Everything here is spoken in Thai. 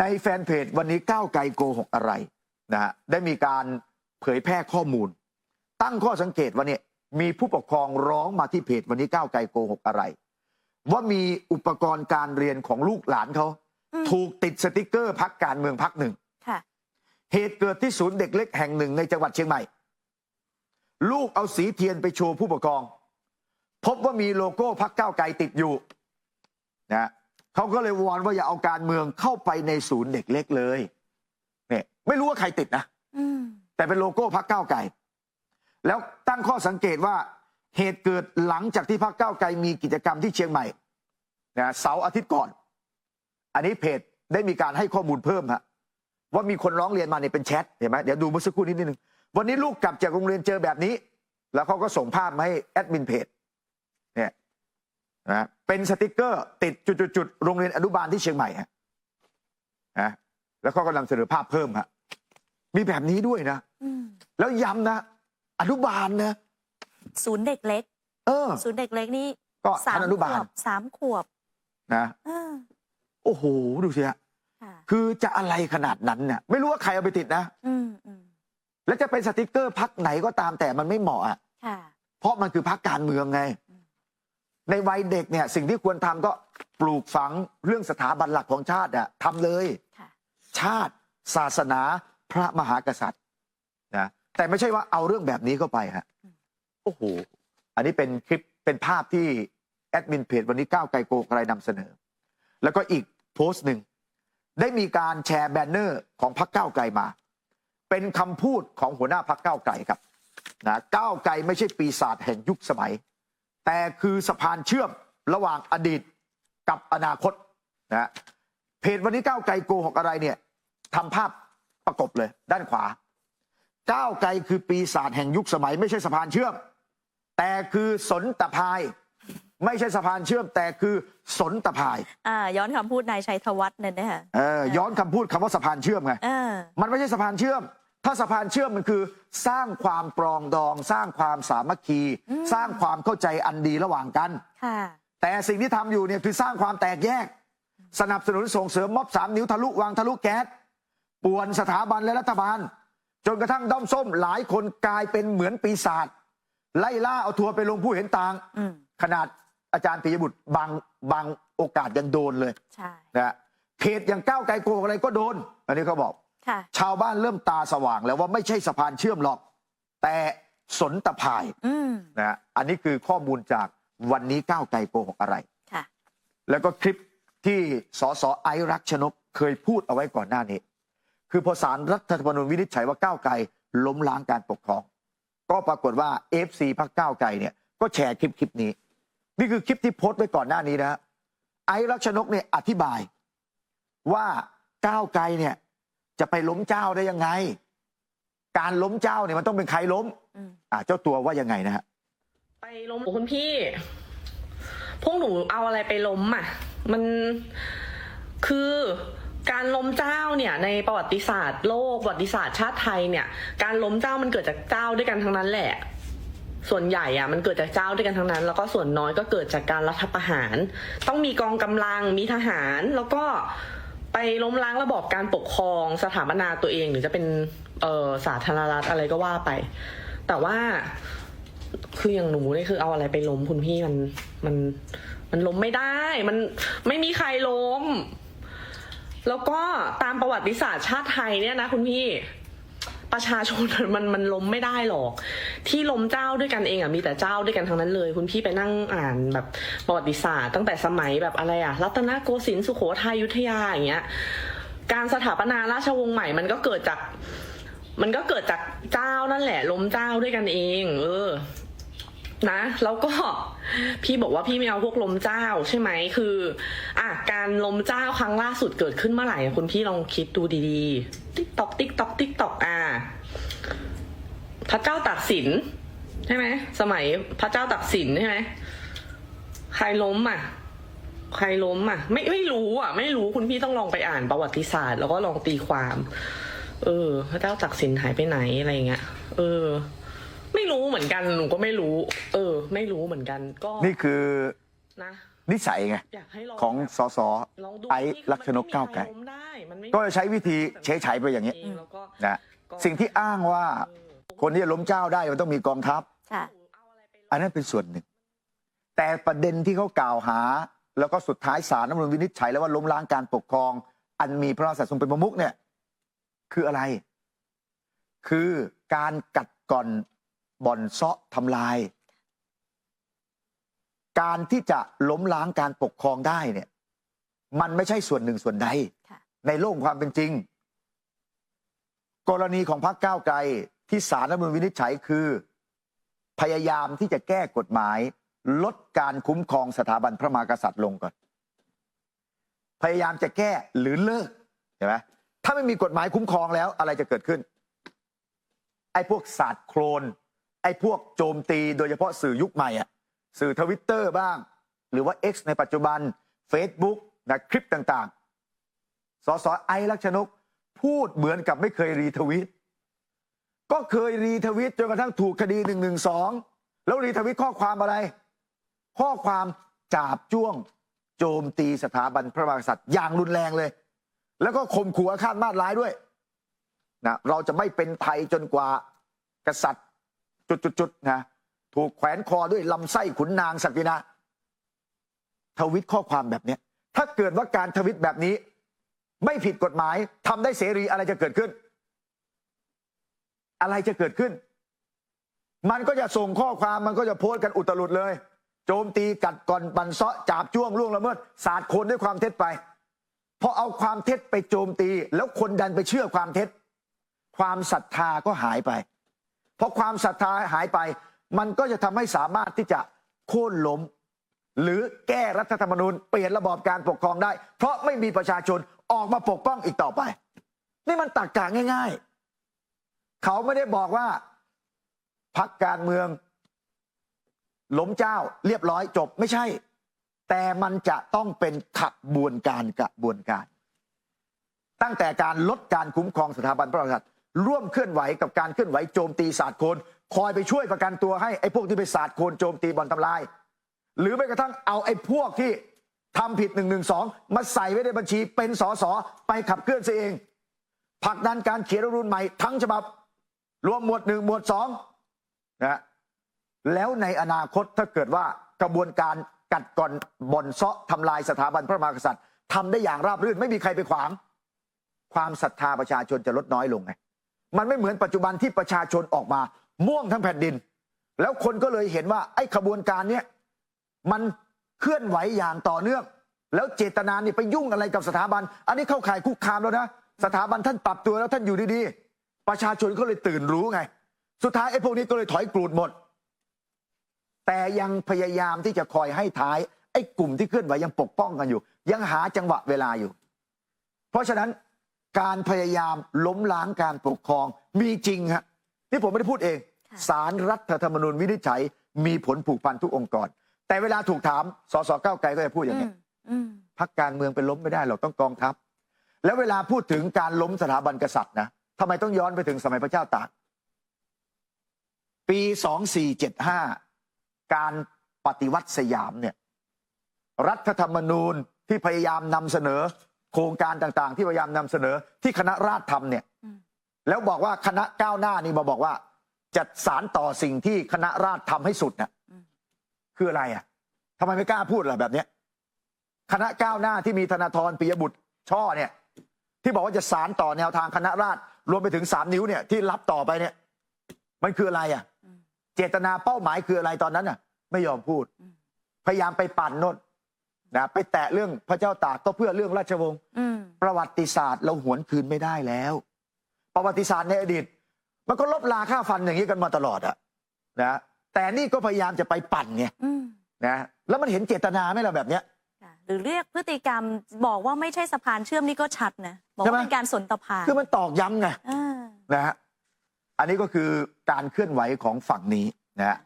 ในแฟนเพจวันนี้ก้าวไกลโกหกอะไรนะฮะได้มีการเผยแพร่ข้อมูล ตั้งข้อสังเกตว่าเนี่ยมีผู้ปกครองร้องมาที่เพจวันนี้ก้าวไกลโกหกอะไร ว่ามีอุปกรณ์การเรียนของลูกหลานเขาอืมถูกติดสติกเกอร์พักการเมืองพักหนึ่งค่ะเหตุเกิดที่ศูนย์เด็กเล็กแห่งหนึ่งในจังหวัดเชียงใหม่ ลูกเอาสีเทียนไปโชว์ผู้ปกครอง พบว่ามีโลโก้พักก้าวไกลติดอยู่นะ เขาก็เลยวอนว่าอย่าเอาการเมืองเข้าไปในศูนย์เด็กเล็กเลยเนี่ยไม่รู้ว่าใครติดนะอืมแต่เป็นโลโก้พักก้าวไกลแล้วตั้งข้อสังเกตว่าเหตุเกิดหลังจากที่พักก้าวไกลมีกิจกรรมที่เชียงใหม่นะเสาร์อาทิตย์ก่อน อันนี้เพจได้มีการให้ข้อมูลเพิ่มฮะว่ามีคนร้องเรียนมาเนี่ยเป็นแชทเห็นไหมเดี๋ยวดูเมื่อสักครู่นิดนึงวันนี้ลูกกลับจากโรงเรียนเจอแบบนี้ แล้วเขาก็ส่งภาพมาให้แอดมินเพจเนี่ย นะเป็นสติกเกอร์ติดจุดๆๆโรงเรียนอนุบาลที่เชียงใหม่ฮะนะแล้วเขาก็นำเสนอภาพเพิ่มฮะมีแบบนี้ด้วยนะอืมแล้วย้ำนะ อนุบาลนะศูนย์เด็กเล็ก เออ ศูนย์เด็กเล็กนี่ก็สามท่านอนุขบาลวบสามขวบนะเออโอ้โห ดูสิฮะค่ะคือจะอะไรขนาดนั้นเนี่ยไม่รู้ว่าใครเอาไปติดนะอืมอืมแล้วจะเป็นสติกเกอร์พักไหนก็ตามแต่มันไม่เหมาะอะค่ะเพราะมันคือพักการเมืองไงอืม ในวัยเด็กเนี่ยสิ่งที่ควรทำก็ปลูกฝังเรื่องสถาบันหลักของชาติอะทำเลยค่ะชาติศาสนาพระมหากษัตริย์นะแต่ไม่ใช่ว่าเอาเรื่องแบบนี้เข้าไปฮะโอ้โหอันนี้เป็นคลิปเป็นภาพที่แอดมินเพจวันนี้ก้าวไกลโกไกรนำเสนอ แล้วก็อีกโพสต์หนึ่งได้มีการแชร์แบนเนอร์ของพรรคก้าวไกลมา เป็นคำพูดของหัวหน้าพรรคก้าวไกลครับนะก้าวไกลไม่ใช่ปีศาจแห่งยุคสมัย แต่คือสะพานเชื่อมระหว่างอดีตกับอนาคตนะเพจวันนี้ก้าวไกลโกหกอะไรเนี่ยทำภาพประกบเลยด้านขวา ก้าวไกลคือปีศาจแห่งยุคสมัย ไม่ใช่สะพานเชื่อม แต่คือสนตะพาย ไม่ใช่สะพานเชื่อม แต่คือสนตะพาย อ่า ย้อนคำพูดนายชัยธวัฒน์นั่นนะคะเออย้อนคำพูดคำว่าสะพานเชื่อมไงเออมันไม่ใช่สะพานเชื่อม ถ้าสะพานเชื่อมมันคือ สร้างความปรองดอง สร้างความสามัคคีอืมสร้างความเข้าใจอันดีระหว่างกันค่ะแต่สิ่งที่ทำอยู่เนี่ยคือสร้างความแตกแยก สนับสนุนส่งเสริมม็อบสามนิ้วทะลุวางทะลุแก๊สป่วนสถาบันและรัฐบาล จนกระทั่งด้อมส้มหลายคนกลายเป็นเหมือนปีศาจไล่ล่าเอาทัวร์ไปลงผู้เห็นต่างอืมขนาดอาจารย์ปิยบุตรบางบางโอกาสยังโดนเลยใช่นะฮะเพจอย่างก้าวไกลโกงอะไรก็โดน อันนี้เขาบอกค่ะ ชาวบ้านเริ่มตาสว่างแล้วว่าไม่ใช่สะพานเชื่อมหรอก แต่สนตะพายอืมนะฮะอันนี้คือข้อมูลจากวันนี้ก้าวไกลโกหกอะไรค่ะแล้วก็คลิปที่สสไอซ์รักชนกเคยพูดเอาไว้ก่อนหน้านี้ คือพอสารรัฐธรรมนูญวินิจฉัยว่าก้าวไกลล้มล้างการปกครอง ก็ปรากฏว่า FC พักก้าวไกลเนี่ยก็แชร์คลิปคลิปนี้ นี่คือคลิปที่โพสต์ไว้ก่อนหน้านี้นะฮะไอซ์รักชนกเนี่ยอธิบายว่าก้าวไกลเนี่ย จะไปล้มเจ้าได้ยังไง การล้มเจ้าเนี่ยมันต้องเป็นใครล้มอืมอ่าเจ้าตัวว่ายังไงนะฮะไปล้มคุณพี่ พวกหนูเอาอะไรไปล้มอะ มันคือการล้มเจ้าเนี่ย ในประวัติศาสตร์โลกประวัติศาสตร์ชาติไทยเนี่ย การล้มเจ้ามันเกิดจากเจ้าด้วยกันทั้งนั้นแหละ ส่วนใหญ่อะมันเกิดจากเจ้าด้วยกันทั้งนั้น แล้วก็ส่วนน้อยก็เกิดจากการรัฐประหาร ต้องมีกองกำลังมีทหารแล้วก็ ไปล้มล้างระบอบการปกครองสถาปนาตัวเอง หรือจะเป็นเออสาธารณรัฐอะไรก็ว่าไป แต่ว่าคืออย่างหนูนี่คือเอาอะไรไปล้มคุณพี่มันมันมันล้มไม่ได้ มันไม่มีใครล้ม แล้วก็ตามประวัติศาสตร์ชาติไทยเนี่ยนะคุณพี่ ประชาชนมันมันล้มไม่ได้หรอก ที่ล้มเจ้าด้วยกันเองอะมีแต่เจ้าด้วยกันทั้งนั้นเลย คุณพี่ไปนั่งอ่านแบบประวัติศาสตร์ ตั้งแต่สมัยแบบอะไรอะรัตนโกสินทร์สุโขทัยยุธยาอย่างเงี้ยการสถาปนาราชวงศ์ใหม่มันก็เกิดจาก มันก็เกิดจากเจ้านั่นแหละ ล้มเจ้าด้วยกันเอง เออ นะแล้วก็พี่บอกว่าพี่ไม่เอาพวกลมเจ้าใช่ไหมคือ อะการลมเจ้าครั้งล่าสุดเกิดขึ้นเมื่อไหร่คุณพี่ลองคิดดูดีๆติ๊กตอกติ๊กตอกติ๊กตอกอะ พระเจ้าตากสินใช่ไหมสมัยพระเจ้าตากสินใช่ไหมใครล้มอะ ใครล้มอะ ไม่ไม่รู้อะ ไม่รู้คุณพี่ต้องลองไปอ่านประวัติศาสตร์ แล้วก็ลองตีความ เออ พระเจ้าตากสินหายไปไหนอะไรเงี้ยเออ ไม่รู้เหมือนกันหนูก็ไม่รู้ เออ ไม่รู้เหมือนกัน ก็นี่คือนะนิสัยไงอยากให้ลองของแบบสสลองดูไอ้ที่ลักษณกก้าวไกลมันม่มีใครล้มได้มันไม่ก็จะใช้วิธีเฉยๆไปอย่างนี้เองแล้วก็นะ สิ่งที่อ้างว่าเออคนที่จะล้มเจ้าได้มันต้องมีกองทัพ ค่ะเอาอะไรไปลงอันนั้นเป็นส่วนหนึ่ง แต่ประเด็นที่เขากล่าวหา แล้วก็สุดท้ายศาลรัฐธรรมนูญวินิจฉัยแล้วว่าล้มล้างการปกครอง อันมีพระมหากษัตริย์ทรงเป็นประมุขเนี่ย คืออะไร คือการกัดก่อนบ่อนเซาะทำลาย การที่จะล้มล้างการปกครองได้เนี่ย มันไม่ใช่ส่วนหนึ่งส่วนใด ค่ะ ในโลกความเป็นจริง กรณีของพรรคก้าวไกลที่ศาลรัฐมนูญวินิจฉัยคือ พยายามที่จะแก้กฎหมาย ลดการคุ้มครองสถาบันพระมหากษัตริย์ลงก่อน พยายามจะแก้หรือเลิกเห็นไหมถ้าไม่มีกฎหมายคุ้มครองแล้วอะไรจะเกิดขึ้น ไอ้พวกศาสตร์โครน ไอ้พวกโจมตีโดยเฉพาะสื่อยุคใหม่อะสื่อทวิตเตอร์บ้าง หรือว่า X ในปัจจุบัน Facebook นะคลิปต่างๆ สสไอลักษณก พูดเหมือนกับไม่เคยรีทวิต ก็เคยรีทวิตจนกระทั่งถูกคดีหนึ่งหนึ่งสองแล้วรีทวิตข้อความอะไร ข้อความจาบจ้วง โจมตีสถาบันพระมหากษัตริย์อย่างรุนแรงเลย แล้วก็ข่มขู่อาฆาตมาตร้ายด้วยนะเราจะไม่เป็นไทยจนกว่ากษัตริย์จุดๆนะถูกแขวนคอด้วยลำไส้ขุนนางศักดินาทวิตข้อความแบบนี้ถ้าเกิดว่าการทวิตแบบนี้ ไม่ผิดกฎหมายทำได้เสรีอะไรจะเกิดขึ้น อะไรจะเกิดขึ้น มันก็จะส่งข้อความมันก็จะโพสต์กันอุตลุดเลย โจมตีกัดก่อนบันเซาะจาบจ้วงล่วงละเมิดสาดคนด้วยความเท็จไปพอเอาความเท็จไปโจมตี แล้วคนดันไปเชื่อความเท็จ ความศรัทธาก็หายไป เพราะความศรัทธาหายไป มันก็จะทำให้สามารถที่จะโค่นล้ม หรือแก้รัฐธรรมนูญเปลี่ยนระบอบการปกครองได้ เพราะไม่มีประชาชน ออกมาปกป้องอีกต่อไป นี่มันตักกะง่าย ๆ เขาไม่ได้บอกว่าพักการเมืองล้มเจ้าเรียบร้อยจบไม่ใช่ แต่มันจะต้องเป็นขบวนการกระบวนการ ตั้งแต่การลดการคุ้มครองสถาบันพระมหากษัตริย์ร่วมเคลื่อนไหวกับการเคลื่อนไหวโจมตีศาสตร์โคนคอยไปช่วยประกันตัวให้ไอ้พวกที่ไปศาสตร์โคนโจมตีบอนทำลาย หรือแม้กระทั่งเอาไอ้พวกที่ ทำผิดหนึ่งหนึ่งสองมาใส่ไว้ในบัญชีเป็นสสไปขับเคลื่อนซะเองผลักดันการเขียนรัฐธรรมนูญใหม่ทั้งฉบับ รวมหมวดหนึ่งหมวดสองนะฮะแล้วในอนาคตถ้าเกิดว่ากระบวนการกัดก่อนบ่อนเซาะทำลายสถาบันพระมหากษัตริย์ทำได้อย่างราบรื่นไม่มีใครไปขวาง ความศรัทธาประชาชนจะลดน้อยลงไงมันไม่เหมือนปัจจุบันที่ประชาชนออกมาม่วงทั้งแผ่นดิน แล้วคนก็เลยเห็นว่าไอ้ขบวนการเนี้ยมัน เคลื่อนไหวอย่างต่อเนื่อง แล้วเจตนานี่ไปยุ่งอะไรกับสถาบัน อันนี้เข้าข่ายคุกคามแล้วนะ สถาบันท่านปรับตัวแล้วท่านอยู่ดีๆ ประชาชนก็เลยตื่นรู้ไง สุดท้ายไอ้พวกนี้ก็เลยถอยกรูดหมด แต่ยังพยายามที่จะคอยให้ท้ายไอ้กลุ่มที่เคลื่อนไหวยังปกป้องกันอยู่ ยังหาจังหวะเวลาอยู่ เพราะฉะนั้นการพยายามล้มล้างการปกครองมีจริงฮะที่ผมไม่ได้พูดเองค่ะสารรัฐธรรมนูญวินิจฉัยมีผลผูกพันทุกองค์กร แต่เวลาถูกถามสสก้าวไกลก็จะพูดอย่างอืนี้มอืมพักการเมืองเป็นล้มไม่ได้หรอกต้องกองทัพ แล้วเวลาพูดถึงการล้มสถาบันกษัตริย์นะทำไมต้องย้อนไปถึงสมัยพระเจ้าตากปี2475การปฏิวัติสยามเนี่ย รัฐธรรมนูญที่พยายามนำเสนอ โครงการต่างๆ ที่พยายามนำเสนอที่คณะราษฎรทำเนี่ยอืมแล้วบอกว่าคณะก้าวหน้านี่มาบอกว่าจะสารต่อสิ่งที่คณะราษฎรทำให้สุดน่ะ คืออะไรอะทำไมไม่กล้าพูดล่ะแบบเนี้ยคณะก้าวหน้าที่มีธนาธรปิยบุตรช่อเนี่ย ที่บอกว่าจะสารต่อแนวทางคณะราษฎรรวมไปถึงสามนิ้วเนี่ยที่รับต่อไปเนี่ย มันคืออะไรอะอืมเจตนาเป้าหมายคืออะไรตอนนั้นน่ะ ไม่ยอมพูดอืมพยายามไปปั่นโน่นนะไปแตะเรื่องพระเจ้าตากก็เพื่อเรื่องราชวงศ์อืมประวัติศาสตร์เราหวนคืนไม่ได้แล้ว ประวัติศาสตร์ในอดีต มันก็ลบลาค่าฟันอย่างนี้กันมาตลอดอะนะ แต่นี่ก็พยายามจะไปปั่นไงอืมนะแล้วมันเห็นเจตนาไหมล่ะแบบเนี้ย ค่ะหรือเรียกพฤติกรรมบอกว่าไม่ใช่สะพานเชื่อมนี่ก็ชัดนะ บอกใช่ไหม ว่าเป็นการสนตะพานคือมันตอกย้ำไง อ่านะฮะ อันนี้ก็คือการเคลื่อนไหวของฝั่งนี้นะฮะ